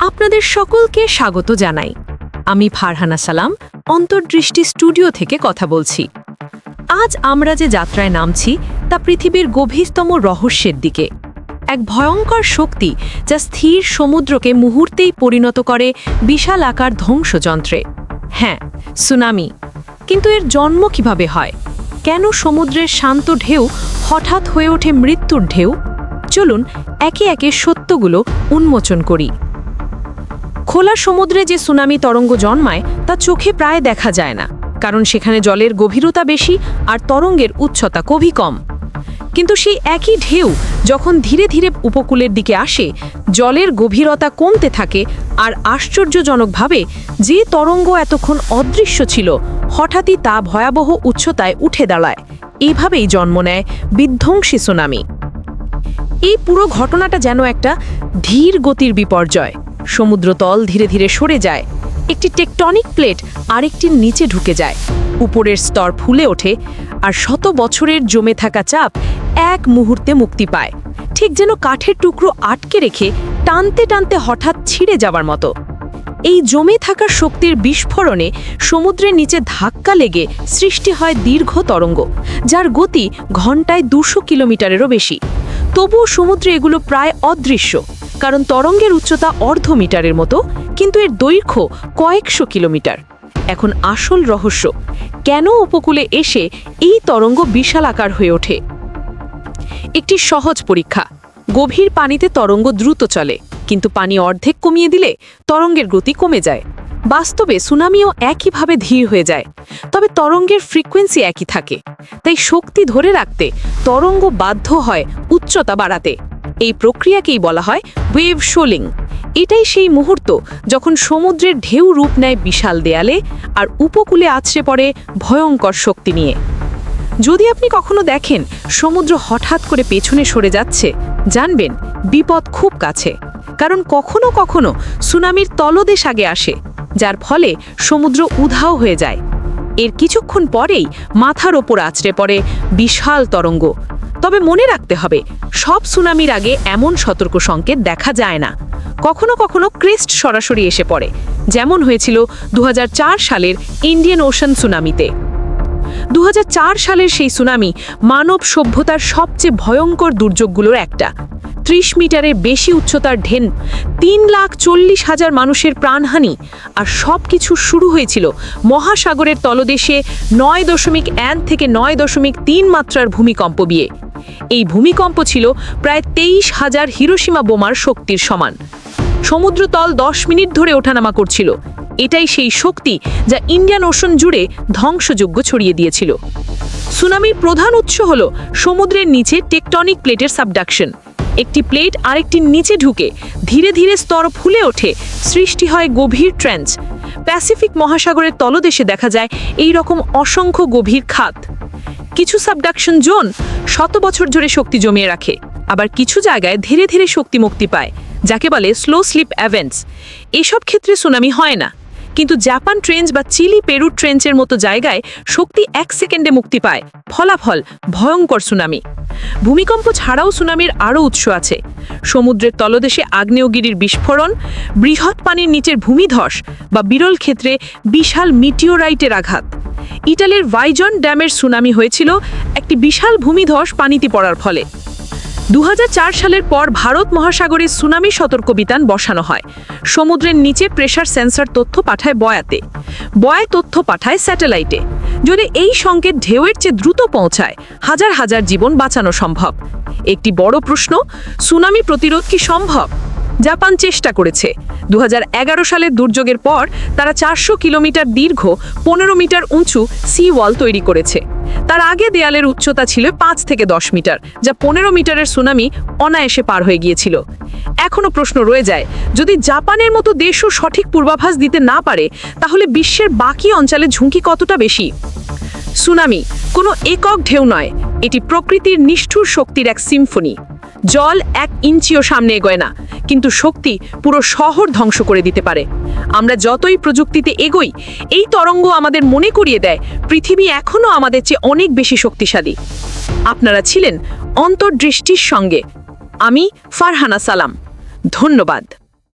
আপনাদের সকলকে স্বাগত জানাই। আমি ফারহানা সালাম, অন্তর্দৃষ্টি স্টুডিও থেকে কথা বলছি। আজ আমরা যে যাত্রায় নামছি, তা পৃথিবীর গভীরতম রহস্যের দিকে। এক ভয়ঙ্কর শক্তি যা স্থির সমুদ্রকে মুহূর্তেই পরিণত করে বিশাল আকার ধ্বংসযন্ত্রে। হ্যাঁ সুনামি। কিন্তু এর জন্ম কীভাবে হয়? কেন সমুদ্রের শান্ত ঢেউ হঠাৎ হয়ে ওঠে মৃত্যুর ঢেউ? চলুন একে একে সত্যগুলো উন্মোচন করি। খোলা সমুদ্রে যে সুনামি তরঙ্গ জন্মায়, তা চোখে প্রায় দেখা যায় না, কারণ সেখানে জলের গভীরতা বেশি আর তরঙ্গের উচ্চতা কভি কম। কিন্তু সেই একই ঢেউ যখন ধীরে ধীরে উপকূলের দিকে আসে, জলের গভীরতা কমতে থাকে আর আশ্চর্যজনকভাবে যে তরঙ্গ এতক্ষণ অদৃশ্য ছিল, হঠাৎই তা ভয়াবহ উচ্চতায় উঠে দাঁড়ায়। এইভাবেই জন্ম নেয় বিধ্বংসী সুনামি। এই পুরো ঘটনাটা যেন একটা ধীর গতির বিপর্যয়। সমুদ্রতল ধীরে ধীরে সরে যায়, একটি টেকটনিক প্লেট আরেকটির নিচে ঢুকে যায়, উপরের স্তর ফুলে ওঠে আর শত বছরের জমে থাকা চাপ এক মুহূর্তে মুক্তি পায়, ঠিক যেন কাঠের টুকরো আটকে রেখে টানতে টানতে হঠাৎ ছিঁড়ে যাবার মতো। এই জমে থাকা শক্তির বিস্ফোরণে সমুদ্রের নিচে ধাক্কা লেগে সৃষ্টি হয় দীর্ঘ তরঙ্গ, যার গতি ঘন্টায় দুশো কিলোমিটারেরও বেশি। তবুও সমুদ্রে এগুলো প্রায় অদৃশ্য। কারণ তরঙ্গের উচ্চতা অর্ধ মিটারের মতো, কিন্তু এর দৈর্ঘ্য কয়েকশো কিলোমিটার। এখন আসল রহস্য, কেন উপকূলে এসে এই তরঙ্গ বিশাল আকার হয়ে ওঠে? একটি সহজ পরীক্ষা, গভীর পানিতে তরঙ্গ দ্রুত চলে, কিন্তু পানি অর্ধেক কমিয়ে দিলে তরঙ্গের গতি কমে যায়। বাস্তবে সুনামিও একইভাবে ধীর হয়ে যায়, তবে তরঙ্গের ফ্রিকোয়েন্সি একই থাকে, তাই শক্তি ধরে রাখতে তরঙ্গ বাধ্য হয় উচ্চতা বাড়াতে। এই প্রক্রিয়াকেই বলা হয় ওয়েভ শোলিং। এটাই সেই মুহূর্ত যখন সমুদ্রের ঢেউ রূপ নেয় বিশাল দেয়ালে আর উপকূলে আছড়ে পড়ে ভয়ঙ্কর শক্তি নিয়ে। যদি আপনি কখনো দেখেন সমুদ্র হঠাৎ করে পেছনে সরে যাচ্ছে, জানবেন বিপদ খুব কাছে। কারণ কখনো কখনো সুনামির তলদেশ আগে আসে, যার ফলে সমুদ্র উধাও হয়ে যায়। এর কিছুক্ষণ পরেই মাথার ওপর আছড়ে পড়ে বিশাল তরঙ্গ তবে মনে রাখতে হবে, সব সুনামির আগে এমন সতর্ক সংকেত দেখা যায় না। কখনো কখনো ক্রেস্ট সরাসরি এসে পড়ে, যেমন হয়েছিল দু হাজার চার সালের ইন্ডিয়ান ওশান সুনামিতে। দু হাজার চার সালের সেই সুনামি মানব সভ্যতার সবচেয়ে ভয়ঙ্কর দুর্যোগগুলোর একটা। ত্রিশ মিটারের বেশি উচ্চতার ঢেন তিন লাখ চল্লিশ হাজার মানুষের প্রাণহানি আর সব কিছু শুরু হয়েছিল মহাসাগরের তলদেশে নয় দশমিক এক থেকে নয় দশমিক তিন মাত্রার ভূমিকম্প বিয়ে এই ভূমিকম্প ছিল প্রায় তেইশ হাজার হিরোসীমা বোমার শক্তির সমান। সমুদ্রতল দশ মিনিট ধরে ওঠানামা করছিল। এটাই সেই শক্তি যা ইন্ডিয়ান ওশন জুড়ে ধ্বংসযোগ্য ছড়িয়ে দিয়েছিল। সুনামির প্রধান উৎস হল সমুদ্রের নিচে টেকটনিক প্লেটের সাবডাকশন। একটি প্লেট আরেকটির নিচে ঢুকে ধীরে ধীরে স্তর ফুলে ওঠে, সৃষ্টি হয় গভীর ট্রেঞ্চ। প্যাসিফিক মহাসাগরের তলদেশে দেখা যায় এই রকম অসংখ্য গভীর খাত। কিছু সাবডাকশন জোন শত বছর ধরে শক্তি জমিয়ে রাখে, আবার কিছু জায়গায় ধীরে ধীরে শক্তি মুক্তি পায়, যাকে বলে স্লো স্লিপ অ্যাভেন্টস এসব ক্ষেত্রে সুনামি হয় না। কিন্তু জাপান ট্রেঞ্চ বা চিলি পেরু ট্রেঞ্চের মতো জায়গায় শক্তি এক সেকেন্ডে মুক্তি পায়। ফলাফল, ভয়ঙ্কর সুনামি। ভূমিকম্প ছাড়াও সুনামির আরও উৎস আছে। সমুদ্রের তলদেশে আগ্নেয়গিরির বিস্ফোরণ, বৃহৎ পানির নিচের ভূমিধস বা বিরল ক্ষেত্রে বিশাল মিটিওরাইটের আঘাত। ইটালির ভাইজন ড্যামের সুনামি হয়েছিল একটি বিশাল ভূমিধস পানিতে পড়ার ফলে। দু হাজার চার সালের পর ভারত মহাসাগরে সুনামি সতর্কবিধান বসানো হয়। সমুদ্রের নিচে প্রেশার সেন্সর তথ্য পাঠায় বয়াতে। বয় তথ্য পাঠায় স্যাটেলাইটে। যদি এই সংকেত ঢেউয়ের চেয়ে দ্রুত পৌঁছায়, হাজার হাজার জীবন বাঁচানো সম্ভব। একটি বড় প্রশ্ন, সুনামি প্রতিরোধ কি সম্ভব? জাপান চেষ্টা করেছে। দু হাজার এগারো সালের দুর্যোগের পর তারা চারশো কিলোমিটার দীর্ঘ, পনেরো মিটার উঁচু সি ওয়াল তৈরি করেছে। তার আগে দেয়ালের উচ্চতা ছিল পাঁচ থেকে দশ মিটার, যা পনেরো মিটারের সুনামি অনায়াসে পার হয়ে গিয়েছিল। এখনও প্রশ্ন রয়ে যায়, যদি জাপানের মতো দেশও সঠিক পূর্বাভাস দিতে না পারে, তাহলে বিশ্বের বাকি অঞ্চলে ঝুঁকি কতটা বেশি? সুনামি কোনো একক ঢেউ নয়, এটি প্রকৃতির নিষ্ঠুর শক্তির এক সিম্ফনি। জল এক ইঞ্চিও সামনে এগোয় না, কিন্তু শক্তি পুরো শহর ধ্বংস করে দিতে পারে। আমরা যতই প্রযুক্তিতে এগোই, এই তরঙ্গ আমাদের মনে করিয়ে দেয়, পৃথিবী এখনও আমাদের চেয়ে অনেক বেশি শক্তিশালী। আপনারা ছিলেন অন্তর্দৃষ্টির সঙ্গে। আমি ফারহানা সালাম। ধন্যবাদ।